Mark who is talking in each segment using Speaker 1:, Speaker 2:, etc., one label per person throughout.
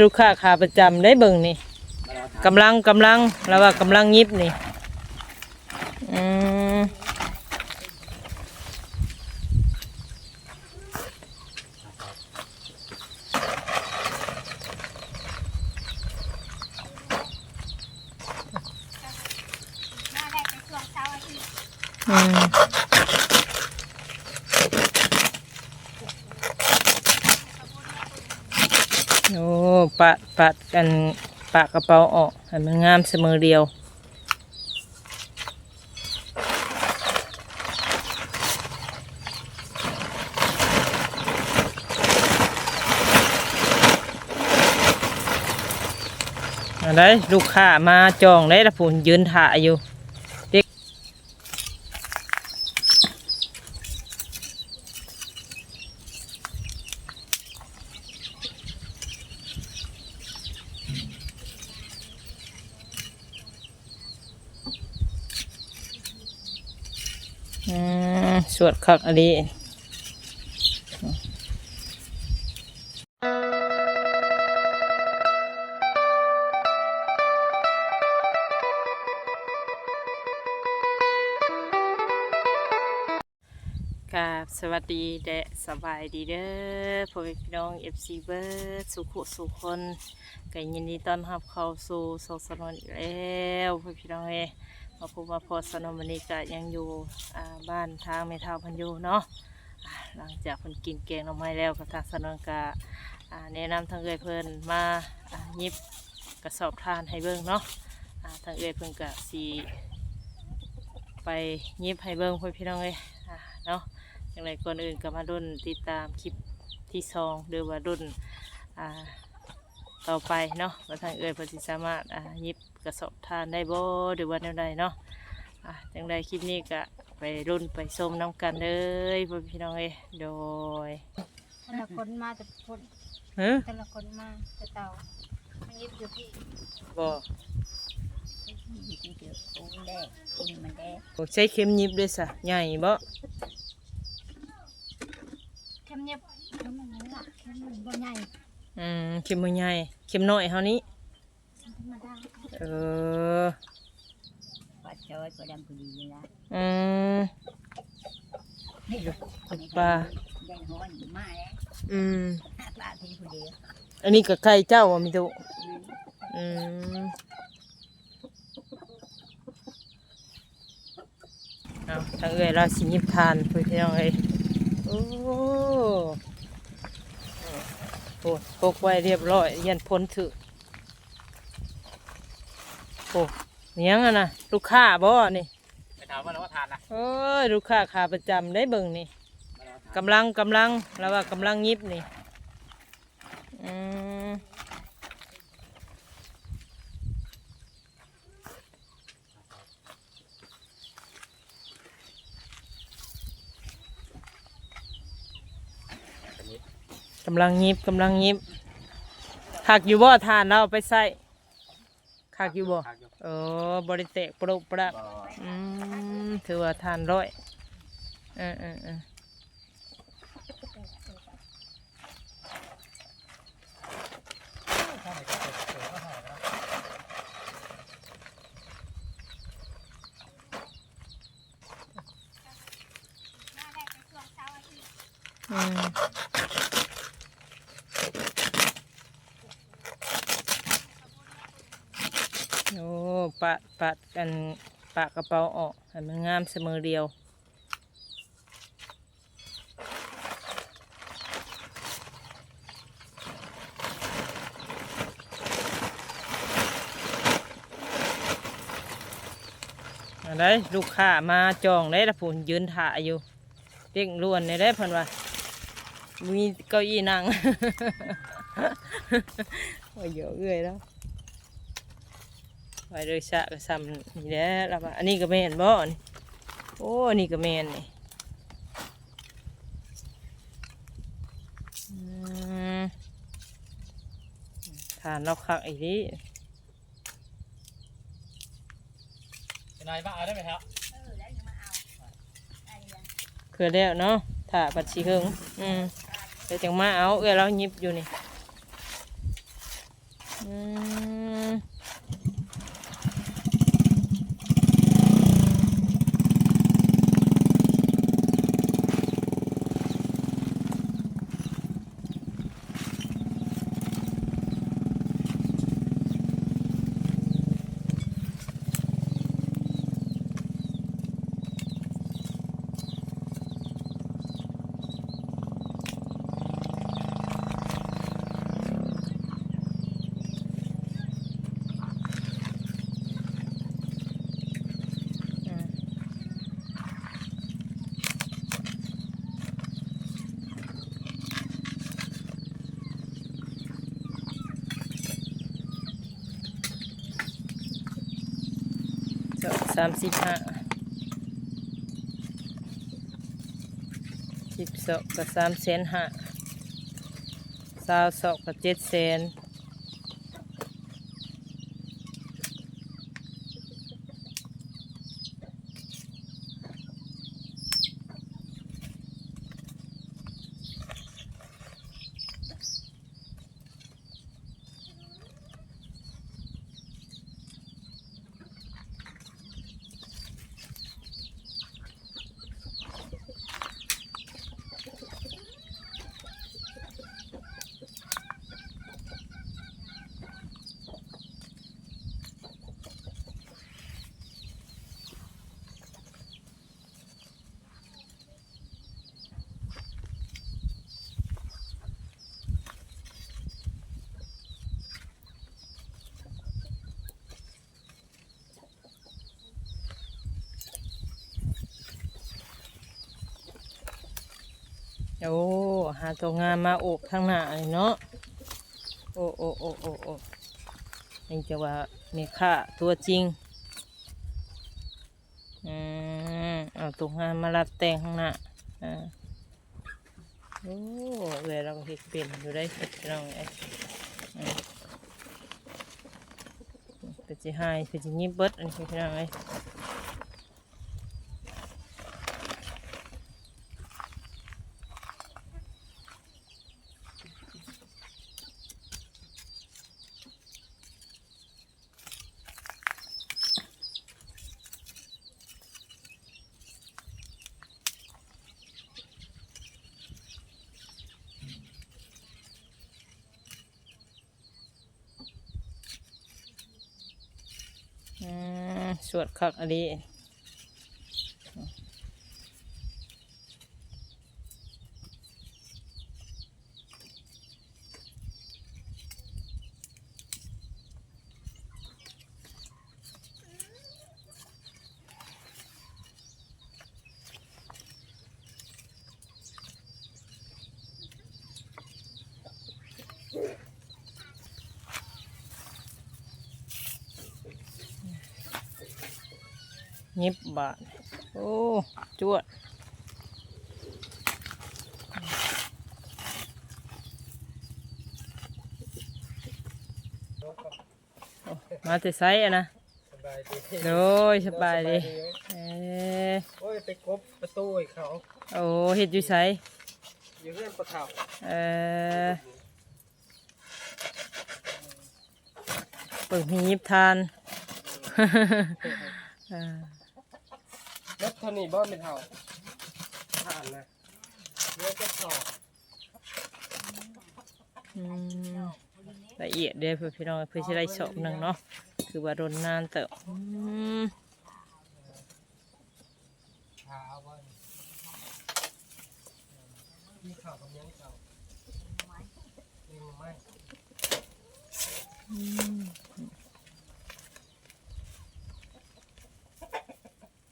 Speaker 1: ลูกค้าขาประจำได้เบิ่งนี่กำลังกำลังแล้วว่ากำลังยิบนี่อืมอืม โอ้ปะปะกันปะกระเป๋าออกให้มันงามเสมอเดียวอะไรลูกค้ามาจองได้ละผู้ยืนถ่ายอยู่ สวดคักอันนี้กับสวัสดีเดะสบายดีเด้อพ่อแม่พี่น้องเอฟซีเบิร์ดสุขุสุขคนก็ยินดีต้อนรับเข้าสู่โซสนวนอีกแล้วพ่อพี่น้องเอ มาพบมาพอสนวนวันนี้ก็ยังอยู่บ้านทางเมทาวพันยูเนาะหลังจากเพิ่นกินแกงหน่อไม้แล้วก็ทางสนวนก็อ่าแนะนำทางเอ่ยเพิ่นมาหยิบกระสอบทานให้เบิ่งเนาะทางเอ่ยเพิ่นก็สีไปยิบให้เบิ่งพ่อพี่น้องเอยเนาะอย่างไรก่อนอื่นก็มาดุนติดตามคลิปที่สองหรือว่าดุนต่อไปเนาะว่าทางเอ่ยเพอสิสามารถยิบ กระสอบทานได้บ่หรือว่าแนวใดเนาะอ่าจังใดคลิปนี้ก็ไปรุ่นไปชมน้ำกันเลยพ่อพี่น้องเอ้ยโดย
Speaker 2: แต่ละคนมาแต่คน
Speaker 1: เฮ้
Speaker 2: แต่ละคนมาแต่เต่ามันยิบอยู่ที่
Speaker 1: บ่
Speaker 2: ยิบอยู่ที่กุ้งแดงกุ้งมันแดง
Speaker 1: โอ้ใช้เข็มหยิบด้วยซะใหญ่บ่
Speaker 2: เข้มเนียบเข้มมันนี่ล่ะเข้มมันบ่ใหญ่
Speaker 1: อืมเข็มบ่ใหญ่เข็มน้อยเฮานี้
Speaker 2: ธรรมดา
Speaker 1: เออ
Speaker 2: ปลาจอยปลาดำกุดีนี่ละ
Speaker 1: อืม
Speaker 2: นี่ลูก
Speaker 1: ปลา
Speaker 2: แดงฮ้อนมาแล้ว
Speaker 1: อืม
Speaker 2: ปลาที่ผู้เดียว
Speaker 1: อันนี้ก็ไข่เจ้าบ่มีตุอืมเอาทางเอ้ยเราสิหยิบทานเพื่อนพี่น้องเอ้ยโอ้โหปกไว้เรียบร้อยยันพ้นถือ โอ้เมียงอะนะลูกค้าบ่นี่
Speaker 3: ไปถามว่าน้องทานนะ
Speaker 1: เอ้ยลูกค้าขาประจำได้เบิ่งนี่กำลังกำลังแล้วว่ากำลังหยิบนี่อืมกำลังยิบกำลังยิบขักอยู่บ่ทานเราเอาไปใส่ ขักอยู่บ่เออบริเตะปรุปรับอืมถือว่าทานร้อยเออเออเอออืม โอ้ปะปะกันปะกระเป๋าออกให้มันงามเสมอเดียวอะไรลูกค้ามาจองได้ละผู้ยืนถ่ายอยู่เด็กล้วนในได้เพิ่นว่ามีเก้าอี้นั่ง โอ้ยเยอะเอื้อยแล้ว ไปเลยสะก็ซ้ำนี่แหละแล้วว่าอันนี้ก็แม่นบ่นี่โอ้อันนี้ก็แม่นนี่อืมทานเราคักอีกที
Speaker 3: เป็นไงบ้างเอาได้ไหมครับ
Speaker 1: คือแล้วเนาะถ้าบัดสีหึงอืมเดี๋ยวจังมาเอาเอื้อเราหยิบอยู่นี่อืมอ่า สามสิบห้าสิบสองกับสามแสนห้าสาวสองกับเจ็ดแสน โอ้หาตัวงามมาโอบข้างหน้าเลยเนาะโอ้โอ้โอ้โอ้โอ้นี่จะว่ามีค่าตัวจริงอืมเอาตัวงามมารับแต่งข้างหน้าอ่าโอ้เวลาเราเห็ดเป็นอยู่ได้เห็ดเราไอ้เป็นจีไฮเป็นจียิบเบิดอันนี้พี่น้องไอ้ อืม สวดคักอะไยิบบาท โอ้จวดโอ้มาแต่ไซอะนะ
Speaker 3: สบายดี
Speaker 1: โดยสบายดีเออ
Speaker 3: โอ้ยไปกบประตูให้เขา
Speaker 1: โอ้เห็ดอยู่ไซ
Speaker 3: อยู่เพื่อนประเขา
Speaker 1: เออเปิดมียิบทานเออ
Speaker 3: รถเท่านี้บ่เป็นเท่าผ่านนะเรือจะสอบ
Speaker 1: อืมละเอียดเด้อเพื่อพี่น้องเพื่อจะได้ชอบหนึ่งเนาะคือว่าโดนนานเติบอืม
Speaker 3: เท้าว่ามีข่าวกับยังเก่ามีมาไหม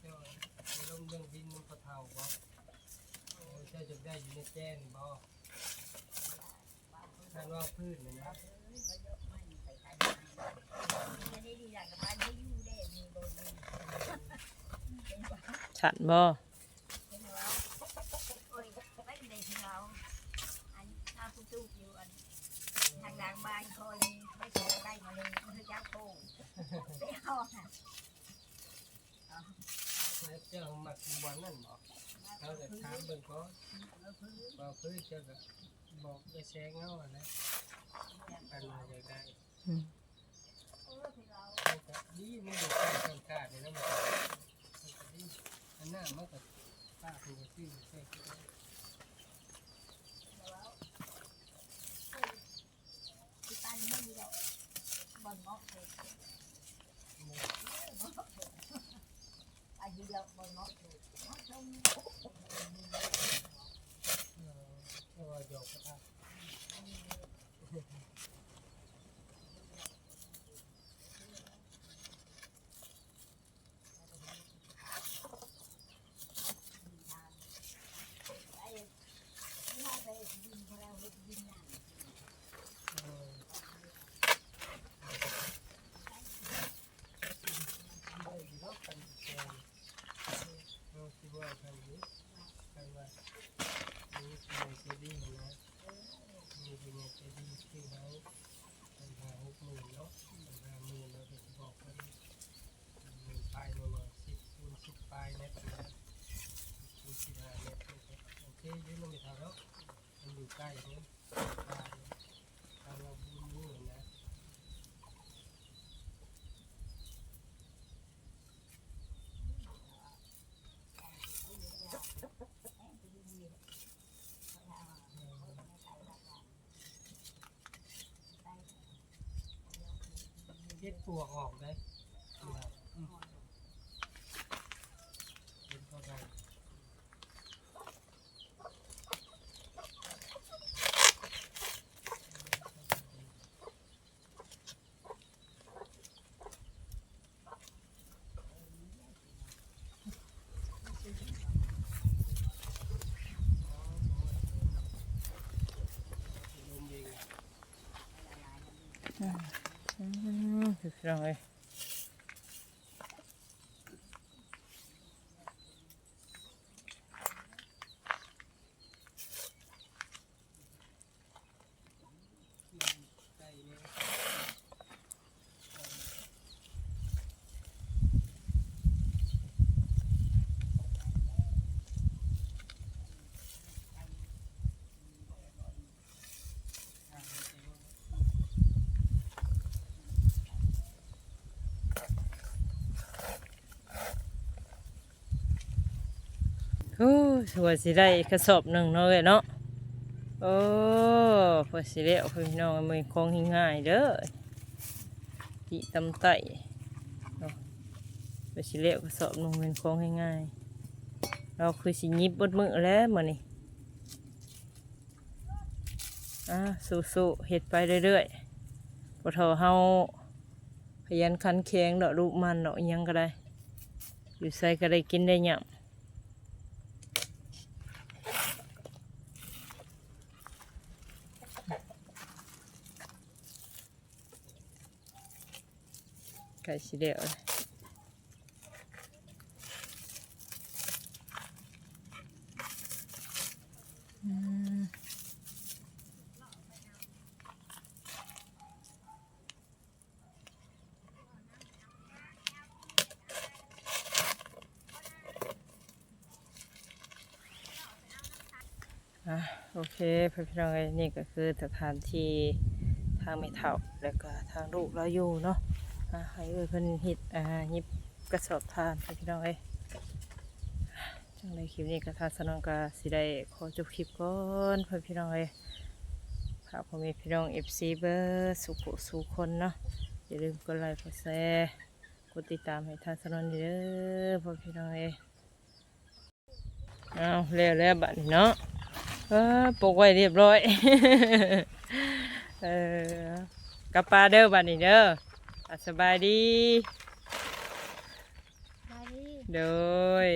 Speaker 3: เจ้าไปลงเรื่องบินมันประเทาบ่โอ้ยเจ้าจะ ได้อยู่ในแจ้นบ่ท่านว่าพืชเนี่ยนะ
Speaker 1: ฉันบ่
Speaker 2: ทางหลังบ้านคอยไม่เคยได้มาเลยมันจะโค้งไปเอาค่ะ
Speaker 3: แล้วเจ้าหมักบอลนั่นบอก เขาจะถามเบิ่งก่อนบอกพื้นจะบอกจะแซงเอาอะนะปันมาอยากได้
Speaker 1: ดีมั
Speaker 3: นอยู่ใกล้ต้
Speaker 2: กล้เลยนะมันอันหน้ามากกว่าป้าถูกซื้อใช่ที่ตาไม่มีหรอกบ่นงอกเลย เงาะชม
Speaker 3: เออเรียว่าหยอกกระทะ
Speaker 2: ไอ้ที่มาไปยิงพลังยิงหนัง
Speaker 3: เออได้ดีเนาะกันแกงเราคิดว่าใครรู้ใครว่านี่เป็นเจดีย์นะนี่เป็นเจดีย์ที่เขาปัญหาหกหมื่นเนาะปัญหาหมื่นเราจะบอกว่าหมื่นปลายหน่อยสิบคูณสิบปลายเมตรนะคูณสิบห้าเมตร โอเคยืนลงไปทางแล้วมันอยู่ใกล้เนี่ยปลายทางเราบุญมือนะเฮ็ดปวกออกได้มอืมเฮ็ดเข้าไป ลมเอง
Speaker 1: อืม พี่น้องเอ้ย
Speaker 3: ใกล้เนี่ย
Speaker 1: โอ้สวยสิได้กระสอบหนึ่งเนาะเอ้ยเนาะโอ้พอสิได้เอาพี่น้องมือของง่ายๆเด้อจีตำไตเนาะเพื่อสิได้เอากระสอบหนึ่งเป็นของง่ายเราคือสิยิบบดมือแล้วมือนี้อะสู้ๆเฮ็ดไปเรื่อยๆบ่เท่าเฮาขยันขันแข็งเดอกลูกมันดอกอิหยังก็ได้ อยู่ใส่ก็ได้กินได้หยัง ไก่สีเดียวเลยอืมอะโอเคพี่น้องเอ้ยนี่ก็คือสถานที่ทางไม่เท่าแล้วก็ทางลูกเราอยู่เนาะ อ่าให้เอ้ยเพิ่นเฮ็ดอ่าหยิบกระสอบทานให้พี่น้องเอ้ยจังในคลิปนี้ก็ทางสนองก็สิได้ขอจบคลิปก่อนเพื่อนพี่น้องเอ้ยฝากพ่อแม่พี่น้อง FC เบอร์สุขสุขคนเนาะอย่าลืมกดไลค์กดแชร์กดติดตามให้ทางสนองเด้อพ่อพี่น้องเอ้ยเอาแล้วแล้วบัดนี้เนาะเออปลูกไว้เรียบร้อย เออกลับปลาเด้อบัดนี้เด้อ สบายดี
Speaker 2: มาดิ
Speaker 1: โดย